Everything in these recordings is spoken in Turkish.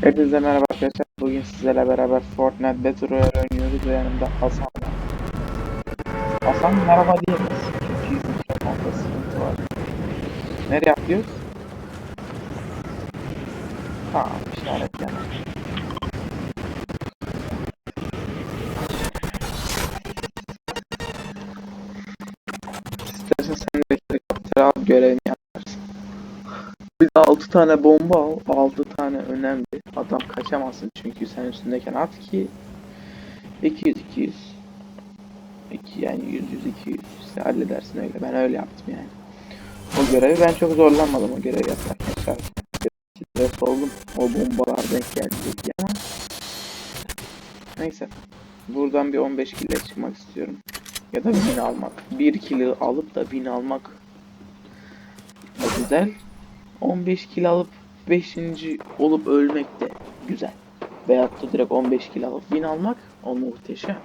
Hepinize merhaba arkadaşlar. Bugün sizlerle beraber Fortnite Battle Royale oynuyoruz ve yanımda Hasan var. Hasan merhaba diyemeyiz. Çünkü mikrofonda sıkıntı var. Nereye yapıyoruz? Tamam işaret yana. İstersen sen de helikopter al görevini yaparsın. Bir de 6 tane bomba al. 6 tane önemli. Adam kaçamazsın çünkü sen üstündeyken at ki 200 200 2 yani 100 100 200 işte halledersin öyle. Ben öyle yaptım yani. O görevi ben çok zorlanmadım o görevi yaparken. Stres oldum. O bombalar denk geldi ama neyse. Buradan bir 15 kilo çıkmak istiyorum. Ya da 1000 almak. 1 kilo alıp da 1000 almak güzel. 15 kilo alıp 5. olup ölmek de güzel. Veyahut da direkt 15 kilo alıp 1000 almak o muhteşem.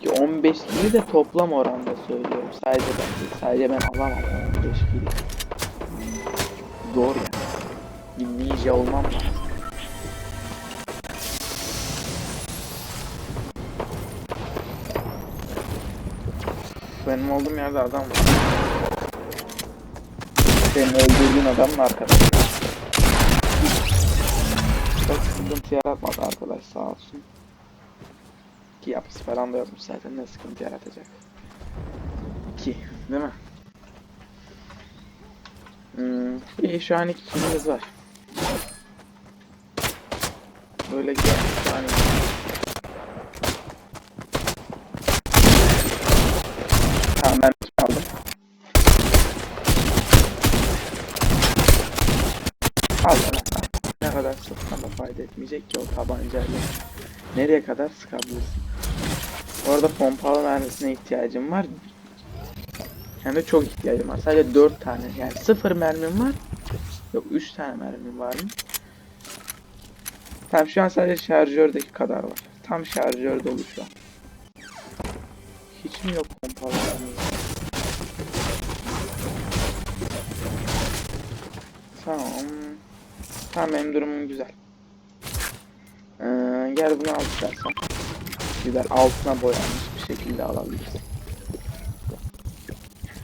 Ki 15 kilo de toplam oranda söylüyorum. Sadece ben. Sadece ben alamam 15 kilo. Zor yani. Bir ninja olmam lazım. Benim olduğum yerde adam var. Senin öldürdüğün adamın arkadaşı. Sıkıntı yaratmadı arkadaş sağ olsun. Ki yapısı falan da yokmuş zaten ne sıkıntı yaratacak. Ki değil mi? Hmm, iyi şu an iki kişimiz var. Böyle an iki. Tamam ben aldım. Al lan sıksan da fayda etmeyecek ki o tabancayla. Nereye kadar sıkabilirsin? Bu arada pompalı mermisine ihtiyacım var. Hem de çok ihtiyacım var. Sadece 4 tane. Yani 0 mermim var. Yok 3 tane mermim var mı? Tamam şu an sadece şarjördeki kadar var. Tam şarjör dolu şu an. Hiç mi yok pompalı mermi? Tamam. Tamam benim durumum güzel. Ee, gel bunu al istersen. Güzel altına boyanmış bir şekilde alabilirsin.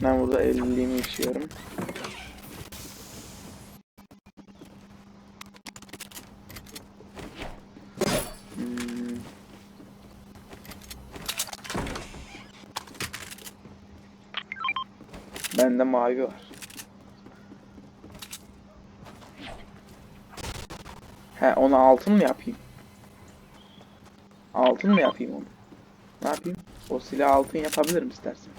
Ben burada evliliğimi içiyorum. Hmm. Bende mavi var. He onu altın mı yapayım? Altın mı yapayım onu? Ne yapayım? O silah altın yapabilirim istersen.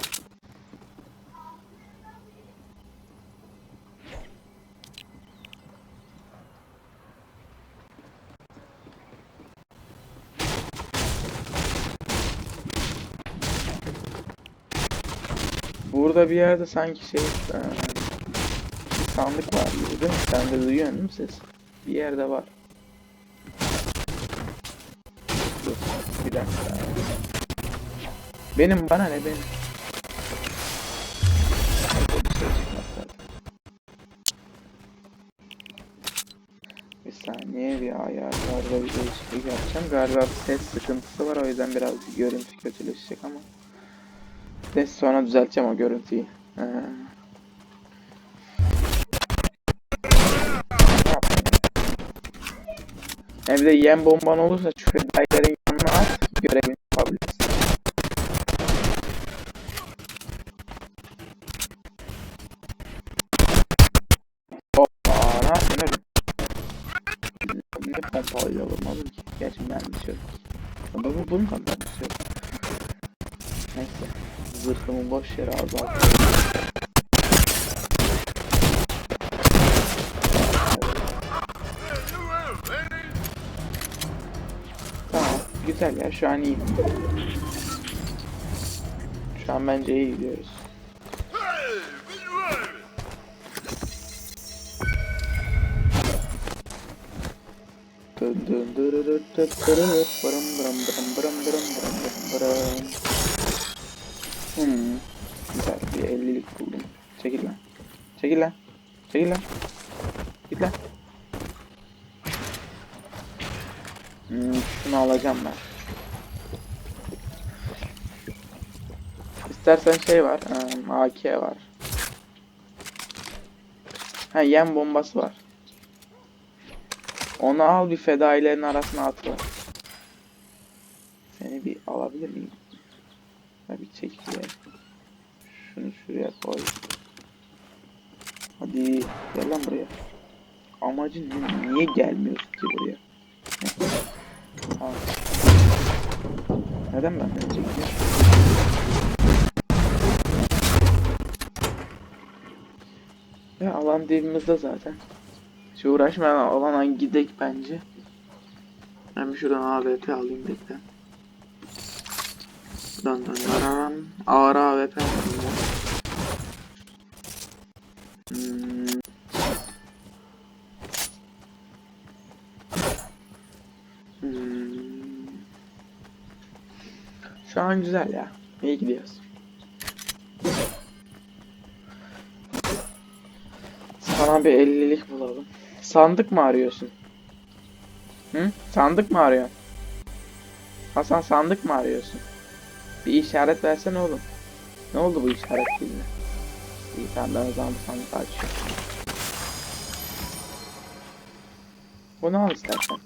Burada bir yerde sanki şey bir sandık var gibi değil mi? Sen de değil mi ses? Bir yerde var. Benim bana ne benim? Bir saniye bir ayarlarda bir değişiklik yapacağım. Galiba bir ses sıkıntısı var o yüzden biraz görüntü kötüleşecek ama. Neyse sonra düzelteceğim o görüntüyü. Ee, ne yapayım? Evde yem bomban olursa şu fedailerin bunun da mermisi yok. Neyse. Zırhımı boş yere azalttım. Tamam. Güzel ya şu an iyi. Şu an bence iyi gidiyoruz. Hmm. Güzel bir 50'lik buldum. Çekil lan. Çekil lan. Çekil lan. Git lan. Şunu alacağım ben. İstersen şey var. ım, AK var. Ha yem bombası var. Onu al bir fedailerin arasına at var. Seni bir alabilir miyim? Bir çek şuraya. Şunu şuraya koy. Hadi gel lan buraya. Amacın ne? Niye gelmiyorsun ki buraya? Neden benden çekiyor? Ya alan dibimizde zaten. Hiç uğraşmadan alana gidek bence. Ben bir şuradan AWP alayım bekle. Dön dön dararan. Ağır AWP. Hmm. Hmm. Şu an güzel ya. İyi gidiyoruz. Sana bir 50'lik bulalım. Sandık mı arıyorsun? Hı? Sandık mı arıyorsun? Hasan sandık mı arıyorsun? Bir işaret versene oğlum. Ne oldu bu işaret diline? İyi tamam ben o zaman bu sandığı açıyorum. Bunu al istersen.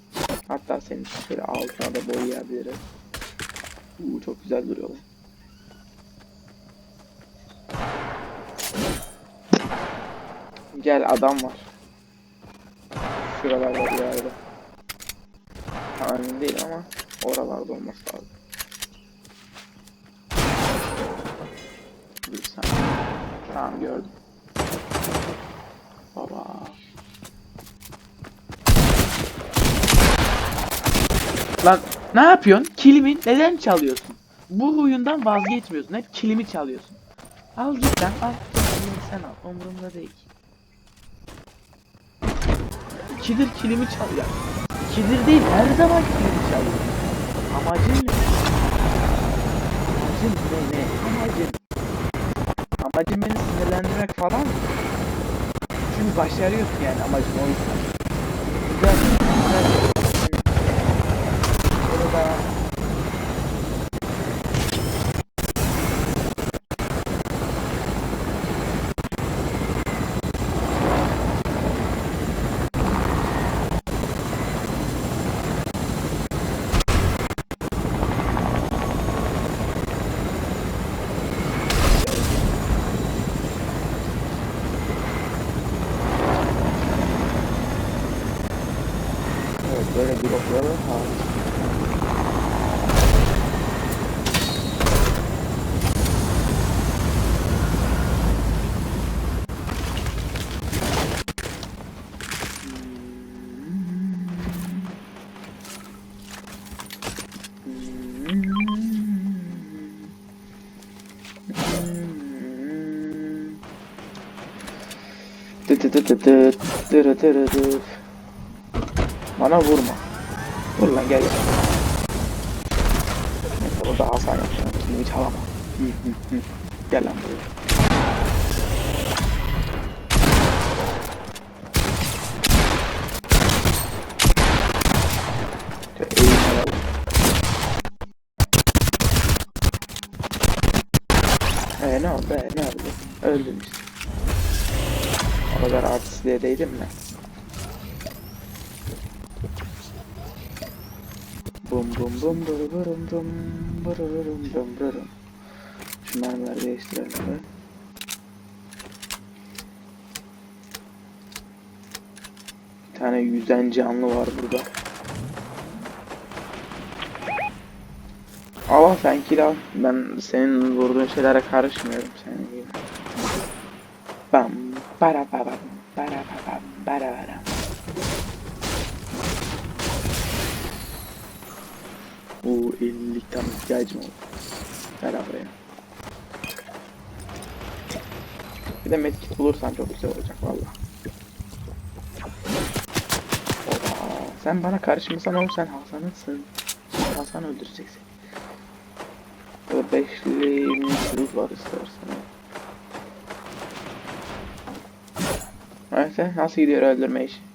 Hatta senin şöyle altına da boyayabiliriz. Uuu çok güzel duruyor lan. Gel adam var. Şuralarda bir yerde. Tam değil ama oralarda olması lazım. Bir saniye. Tamam gördüm. Baba. Lan ne yapıyorsun? Kilimi neden çalıyorsun? Bu huyundan vazgeçmiyorsun. Hep kilimi çalıyorsun. Al git lan al. Sen al. Umurumda değil. İkidir kilimi çalıyor. İkidir değil her zaman kilimi çalıyor. Amacın ne? Amacın ne ne? Amacın. Amacın beni sinirlendirmek falan mı? Çünkü başarıyorsun yani amacın o yüzden. Güzel. Güzel. Agora vira pra ela rápido. da da da da da da da Bana vurma. Vur lan gel. Neyse o da Hasan yapacağım. Hı, hı, hı. Gel lan buraya. Ee ne oldu? Ee, ne oldu? Öldüm işte. O kadar artistliğe değdim mi? Bum bum bum buru burum bum buru burum bum burum. Şu mermileri değiştirelim be. Bir tane yüzen canlı var burada. Al sen kill al. Ben senin vurduğun şeylere karışmıyorum senin gibi. Bam para para para para para para. Bu 50'lik tam ihtiyacım oldu. Ver buraya. Bir de medkit bulursan çok güzel olacak valla. Sen bana karışmasan oğlum sen Hasan'ınsın. Hasan öldürecek seni. Böyle beşli minik var istersen. Neyse nasıl gidiyor öldürme işi?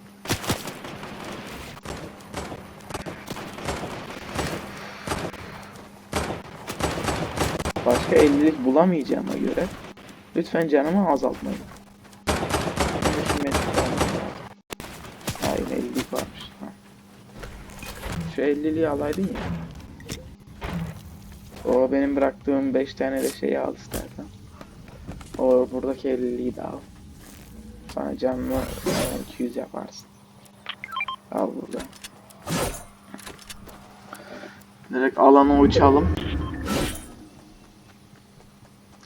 Başka 50'lik bulamayacağıma göre lütfen canımı azaltmayın. Hayır 50'lik varmış. Ha. Şu 50'liği alaydın ya. O benim bıraktığım 5 tane de şeyi al istersen. O buradaki 50'liği de al. Sana canlı e, 200 yaparsın. Al burada. Direkt alana uçalım.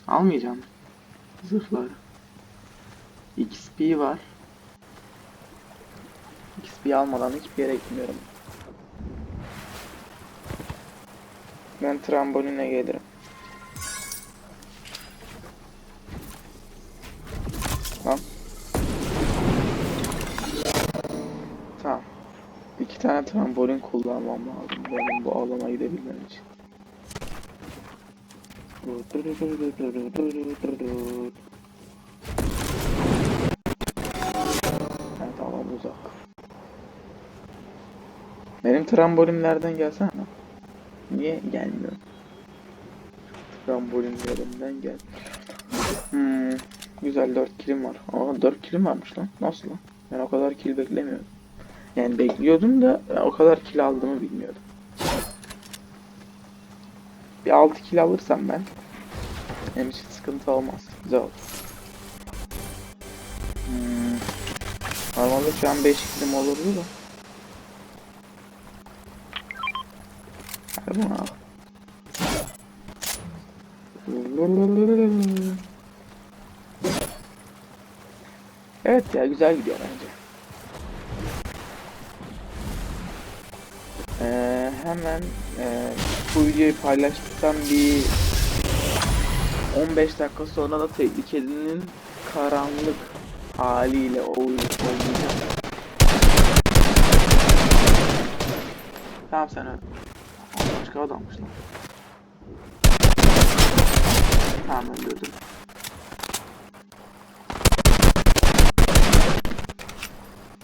Almayacağım. Zırhları. XP var. XP almadan hiçbir yere gitmiyorum. Ben tramboline gelirim. Tamam. Tamam. İki tane trambolin kullanmam lazım benim bu alana gidebilmem için. Evet alan uzak. Benim trambolimlerden gelsene. Niye gelmiyor? Trambolimlerimden gel. Hmm, güzel 4 kilim var. Aa 4 kilim varmış lan. Nasıl lan? Ben o kadar kill beklemiyordum. Yani bekliyordum da ben o kadar kill aldığımı bilmiyordum. Bir 6 kill alırsam ben benim için sıkıntı olmaz. Güzel olur. Hmm. Normalde şu an 5 killim olurdu da. Hadi al. Evet ya güzel gidiyor bence. Ee, hemen e, bu videoyu paylaştıktan bir 15 dakika sonra da tehlikelinin karanlık haliyle oy- oynayacağım. Tamam sen öl. Başka adammış lan. Tamam öldürdüm.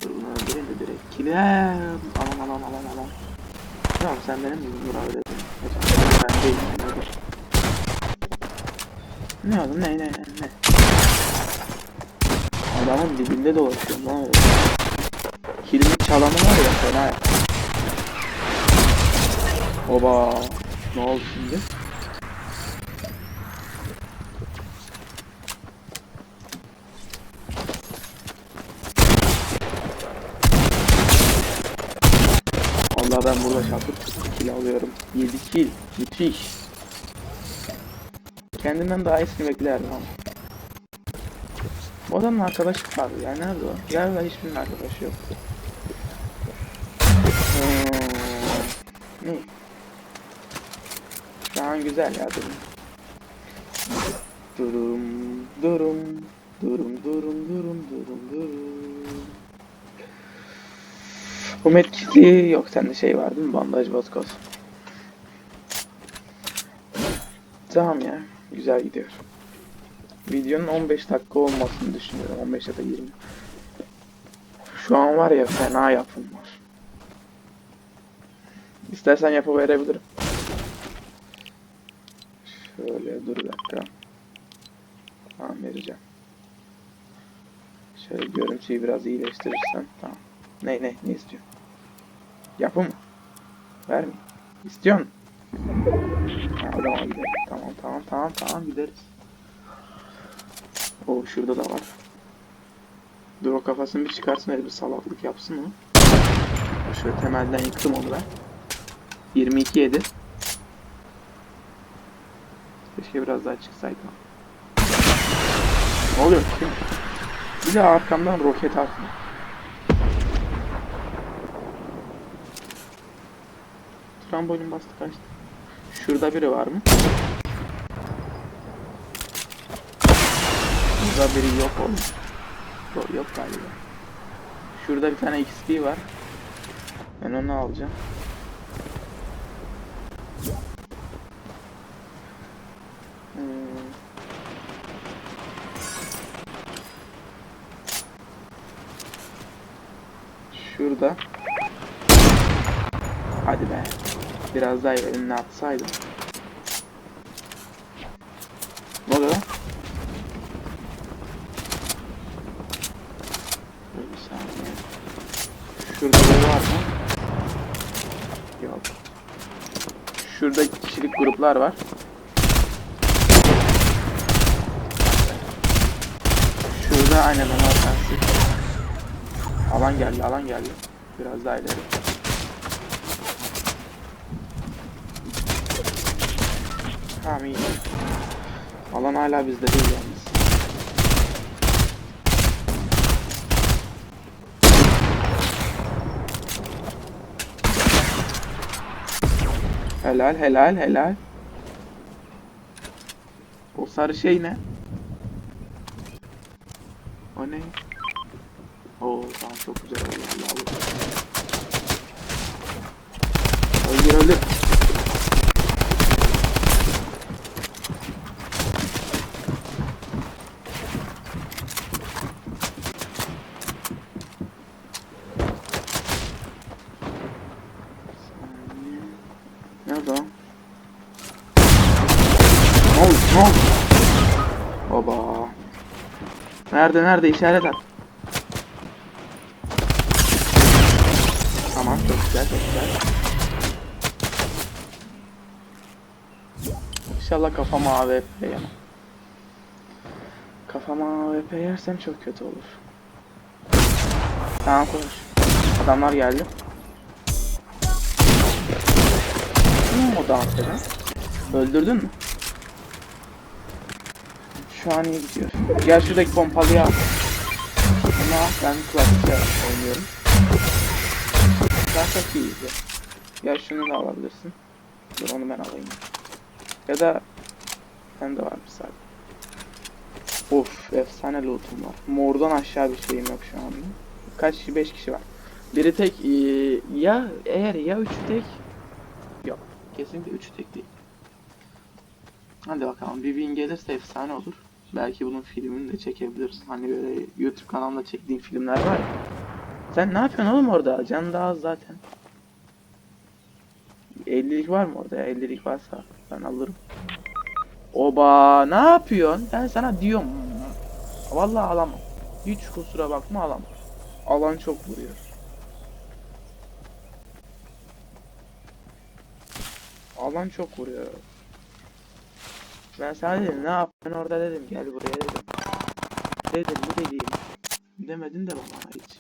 Dur bunu öldüreyim de direkt. Kilem. Tamam sen benim öldürdün. Ben değilim. ben öldür. Ne oldu ne ne ne ne. Adamın dibinde dolaşıyorum lan öyle. Kilimi çalanı var ya fena. Oba. Ne oldu şimdi? Allah ben burada şapır kill alıyorum. 7 kill. Müthiş. Kendimden daha iyisini beklerdim ama. Bu adamın arkadaşı vardı ya nerede o? Galiba hiçbirinin arkadaşı yok. Hmm. Ne? Şu an güzel ya durum. Durum, durum, durum, durum, durum, durum, durum. Bu medkiti yok sende şey var değil mi? Bandaj vodkos. Tamam ya. Güzel gidiyor. Videonun 15 dakika olmasını düşünüyorum. 15 ya da 20. Şu an var ya fena yapım var. İstersen yapıverebilirim. Şöyle dur bir dakika. Tamam vereceğim. Şöyle görüntüyü biraz iyileştirirsen tamam. Ne ne ne istiyorsun? Yapı mı? Ver mi? İstiyor musun? Gidelim. Tamam tamam tamam tamam gideriz. O şurada da var. Dur o kafasını bir çıkarsın öyle bir salaklık yapsın o. Şöyle temelden yıktım onu ben. 22 yedi. Keşke biraz daha çıksaydı. Ne oluyor kim? Bir de arkamdan roket atma. Trambolin bastı kaçtı. Şurada biri var mı? Burada biri yok oğlum. Yok, yok galiba. Şurada bir tane XP var. Ben onu alacağım. Hmm. Şurada. Hadi be. Biraz daha önüne atsaydım. Ne oluyor bir saniye. Şurada biri var mı? Yok. Şurada kişilik gruplar var. Şurada aynen tanesi. Alan geldi, alan geldi. Biraz daha ileri. Tamam iyi. Alan hala bizde değil yalnız. Helal helal helal. O sarı şey ne? O ne? Oo tamam çok güzel oldu. Allah Allah. Öldür öldür. Saniye. Nerede o? Ne oldu? Ne oldu? Baba. Nerede nerede işaret at. Tamam çok güzel çok güzel. İnşallah kafama AWP yemem. Kafama AWP yersem çok kötü olur. Tamam konuş. Adamlar geldi. Ne o dans eden? Öldürdün mü? Şu an iyi gidiyor. Gel şuradaki pompalıyı al. Ama ben klasikle oynuyorum. Daha çok iyi izle. Ya şunu da alabilirsin. Dur onu ben alayım. Ya da bende var bir saat. Of efsane lootum var. Mordan aşağı bir şeyim yok şu anda. Kaç kişi? 5 kişi var. Biri tek ee, ya eğer ya üçü tek yok. Kesinlikle üçü tek değil. Hadi bakalım bir win gelirse efsane olur. Belki bunun filmini de çekebiliriz. Hani böyle YouTube kanalımda çektiğim filmler var. Sen ne yapıyorsun oğlum orada? Can daha az zaten. 50'lik var mı orada ya? 50'lik varsa ben alırım. Oba ne yapıyorsun? Ben sana diyorum. Vallahi alamam. Hiç kusura bakma alamam. Alan çok vuruyor. Alan çok vuruyor. Ben sana dedim ne yap? Ben orada dedim gel buraya dedim. Dedim mi dediğim. Demedin de bana hiç.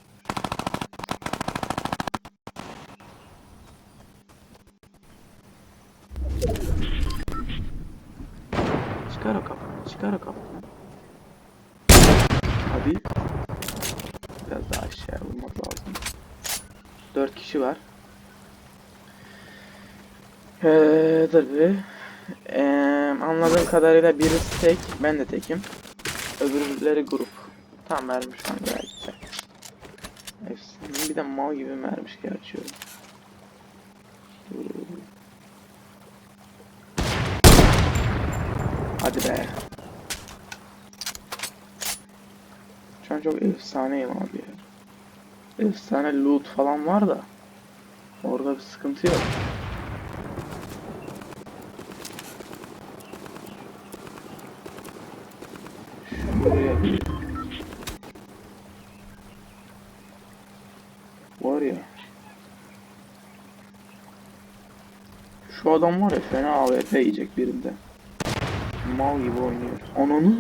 Çıkar o kafanı, çıkar o kafanı. Hadi. Biraz daha aşağıya vurmak lazım. Dört kişi var. Ee, dur bir. Ee, anladığım kadarıyla birisi tek, ben de tekim. Öbürleri grup. Tam vermiş şu an gayet güzel. Efsane. Bir de mal gibi ki açıyorum. Hadi be. Şu an çok efsaneyim abi ya. Efsane loot falan var da. Orada bir sıkıntı yok. Şuraya bir... Var ya. Şu adam var ya fena AWP yiyecek birinde. Mal gibi oynuyor. Ananı.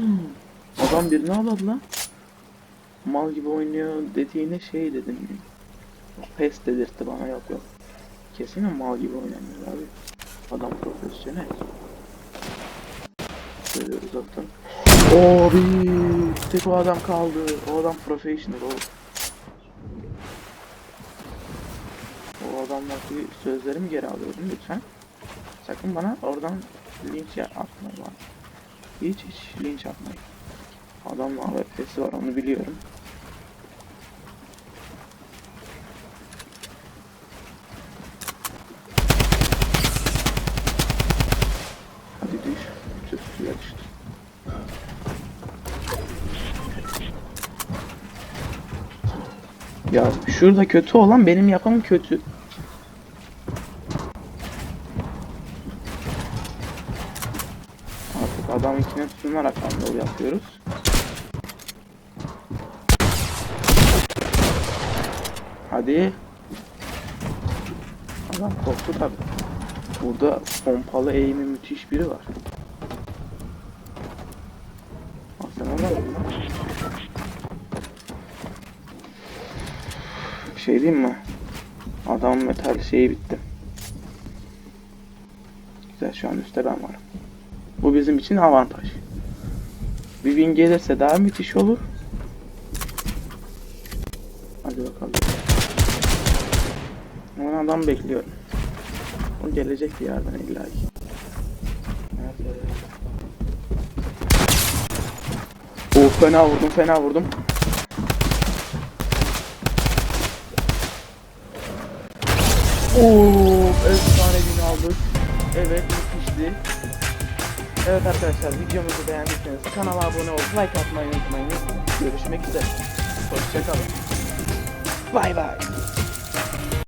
Adam birini aladı lan. Mal gibi oynuyor dediğine şey dedim. Pes dedirtti bana yok yok. Kesin mal gibi oynamıyor abi. Adam profesyonel. Söylüyoruz zaten. Abi tek o adam kaldı. O adam profesyonel o. O adamdaki sözlerimi geri alıyordun lütfen. Sakın bana oradan linç atmayın bana. Hiç hiç linç atmayın. Adamın AWP'si var onu biliyorum. Hadi düş. Tüh suya. Ya şurada kötü olan benim yapım kötü. Tutunaraktan yol yapıyoruz. Hadi. Adam korktu tabi. Burada pompalı eğimi müthiş biri var. Baksana lan. Bir şey diyeyim mi? Adam metal şeyi bitti. Güzel şu an üstte ben varım. Bu bizim için avantaj. Bir win gelirse daha müthiş olur. Hadi bakalım. Ama adam bekliyorum. O gelecek bir yerden illa ki. Oh fena vurdum fena vurdum. Oo, efsane bin aldık. Evet, müthişti. Evet arkadaşlar, videomuzu beğendiyseniz kanala abone olup like atmayı unutmayın. Görüşmek üzere. Hoşçakalın. Bay bay.